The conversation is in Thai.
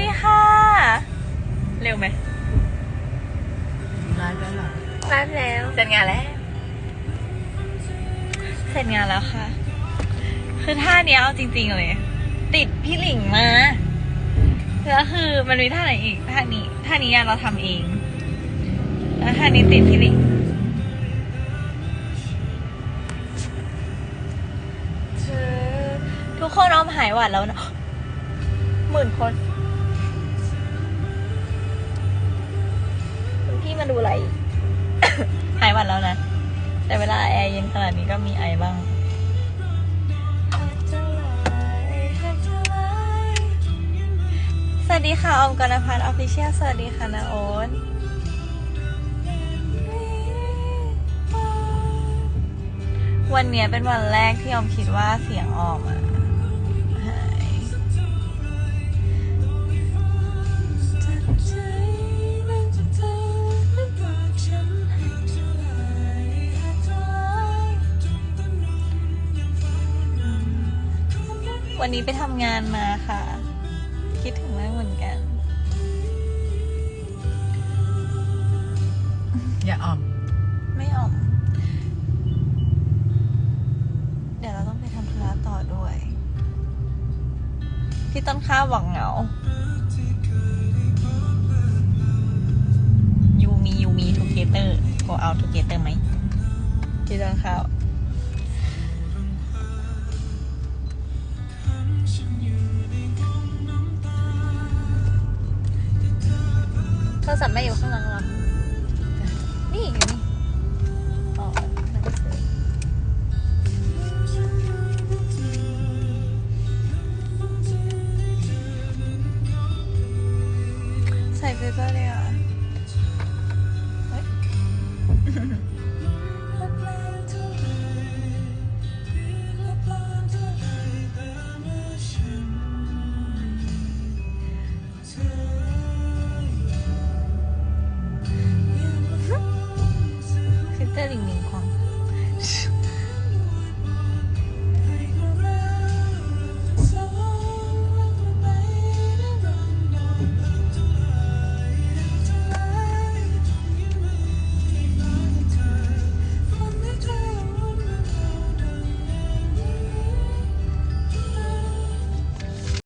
ดีค่ะ เร็วไหมไลฟ์แล้วเหรอไลฟ์แล้ว เสร็จงานแล้ว เสร็จงานแล้วค่ะ คือท่าเนี้ยเอาจริง ๆ เลย ติดพี่หลิงมาแล้วคือมันมีท่าไหนอีกท่านี้ท่านี้เราทำเองแล้วท่านี้ติดพี่หลิงทุกคนออมหายหวัดแล้วนะหมื่นคน หายหวัดแล้วนะ แต่เวลาแอร์เย็นขนาดนี้ก็มีไอบ้าง สวัสดีค่ะ ออมกนพัฒน์ออฟฟิเชียลสวัสดีค่ะนาโอ๊ตวันนี้เป็นวันแรกที่ออมคิดว่าเสียงออมอะ วันนี้ไปทำงานมาค่ะ คิดถึงมากเหมือนกัน อย่าอ่อม ไม่ออมเดี๋ยวเราต้องไปทำธุระต่อด้วย พี่ต้นข้าวหวังเหงา ยูมียูมีทูเกเตอร์โกเอาทูเกเตอร์ไหมพี่ต้นข้าว โทรศัพท์แม่อยู่ข้างหลังเหรอนี่อยู่นี่อ๋อหนังสือใส่ไปป่ะเลยอะเฮ้ย ฟิลเ